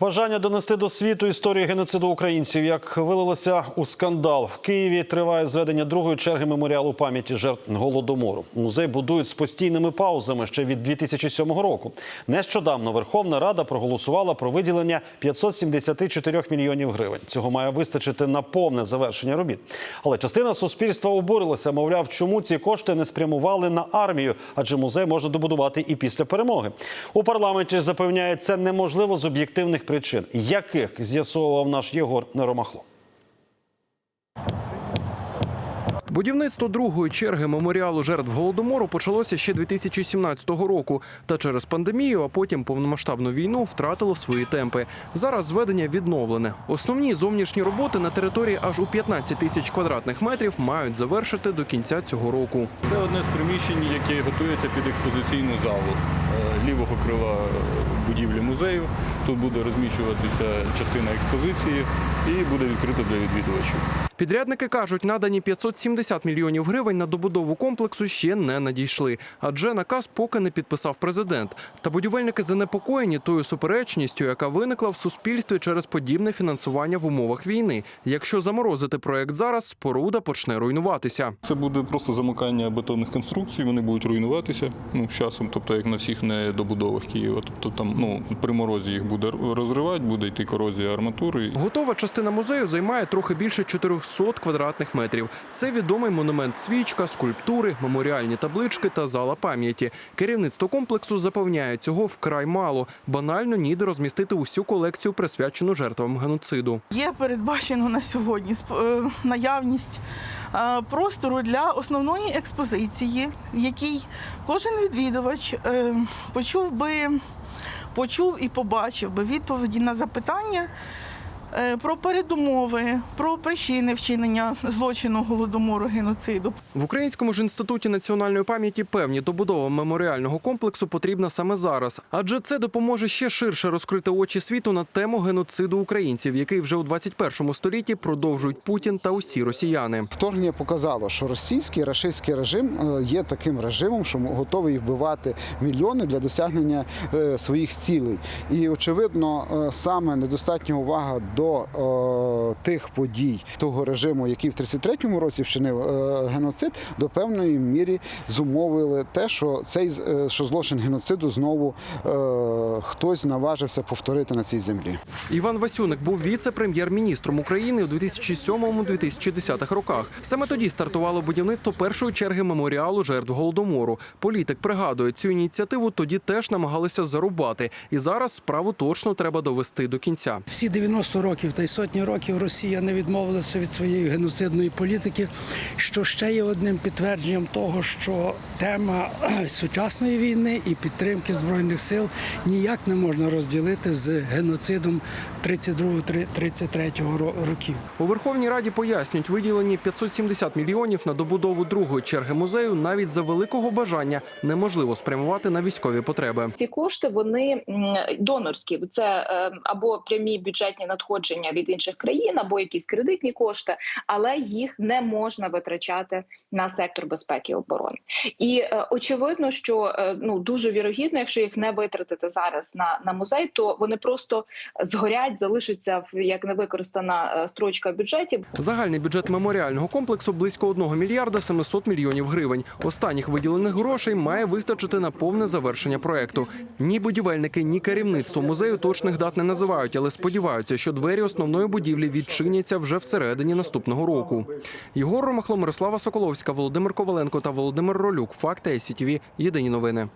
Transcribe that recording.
Бажання донести до світу історію геноциду українців, як вилилося у скандал в Києві. Триває зведення другої черги меморіалу пам'яті жертв голодомору. Музей будують з постійними паузами ще від 2007 року. Нещодавно Верховна Рада проголосувала про виділення 574 мільйонів гривень. Цього має вистачити на повне завершення робіт. Але частина суспільства обурилася. Мовляв, чому ці кошти не спрямували на армію, адже музей можна добудувати і після перемоги. У парламенті запевняють, це неможливо з об'єктивних причин, яких з'ясовував наш Єгор Ромахло. Будівництво другої черги меморіалу жертв голодомору почалося ще 2017 року. Та через пандемію, а потім повномасштабну війну втратило свої темпи. Зараз зведення відновлене. Основні зовнішні роботи на території аж у 15 тисяч квадратних метрів мають завершити до кінця цього року. Це одне з приміщень, яке готується під експозиційну залу е, лівого крила будівлі музею. Тут буде розміщуватися частина експозиції і буде відкрита для відвідувачів. Підрядники кажуть, надані 570 мільйонів гривень на добудову комплексу ще не надійшли, адже наказ поки не підписав президент. Та будівельники занепокоєні тою суперечністю, яка виникла в суспільстві через подібне фінансування в умовах війни. Якщо заморозити проект зараз, споруда почне руйнуватися. Це буде просто замикання бетонних конструкцій, вони будуть руйнуватися ну, з часом, тобто як на всіх недобудовах Києва. Тобто там ну, при морозі їх буде розривати, буде йти корозія арматури. Готова частина музею займає трохи більше 400 квадратних метрів. Це відомий монумент свічка, скульптури, меморіальні таблички та зала пам'яті. Керівництво комплексу запевняє, цього вкрай мало. Банально ніде розмістити усю колекцію, присвячену жертвам геноциду. Є передбачено на сьогодні е, наявність е, простору для основної експозиції, в якій кожен відвідувач е, почув би, почув і побачив би відповіді на запитання. Е, Про передумови, про причини вчинення злочину голодомору геноциду, В Українському ж інституті національної пам'яті певні добудова меморіального комплексу потрібна саме зараз, адже це допоможе ще ширше розкрити очі світу на тему геноциду українців, який вже у 21 столітті продовжують Путін та усі росіяни. Вторгнення показало, що російський рашистський режим е, є таким режимом, що готовий вбивати мільйони для досягнення е, своїх цілей. І очевидно, саме недостатня увага до е, тих подій того режиму, який в 33-му році вчинив е, геноцид, до певної мірі зумовили те, що цей е, що злочин геноциду знову е, хтось наважився повторити на цій землі. Іван Васюник був віце-прем'єр-міністром України у 2007-2010 роках. Саме тоді стартувало будівництво першої черги меморіалу жертв голодомору. Політик пригадує, цю ініціативу тоді теж намагалися зарубати, і зараз справу точно треба довести до кінця. Всі 90 років та й сотні років Росія не відмовилася від своєї геноцидної політики, що ще є одним підтвердженням того, що тема сучасної війни і підтримки збройних сил ніяк не можна розділити з геноцидом 32-33 років. У Верховній Раді пояснюють, виділені 570 мільйонів на добудову другої черги музею навіть за великого бажання неможливо спрямувати на військові потреби. Ці кошти вони донорські. Це е, або прямі бюджетні надходження від інших країн, або якісь кредитні кошти, але їх не можна витрачати на сектор безпеки і оборони. І е, очевидно, що е, ну дуже вірогідно, якщо їх не витратити зараз на, на музей, то вони просто згорять, залишаться в як невикористана е, строчка в бюджеті. Загальний бюджет меморіального комплексу близько 1 мільярда 700 мільйонів гривень. Останніх виділених грошей має вистачити на повне завершення проекту. Ні будівельники, ні керівництво музею точних дат не називають, але сподіваються, що двері основної будівлі відчиняться вже всередині наступного року. Єгор Ромахло, Мирослава Соколовська, Володимир Коваленко та Володимир Ролюк. Факти СІТВ. Єдині новини.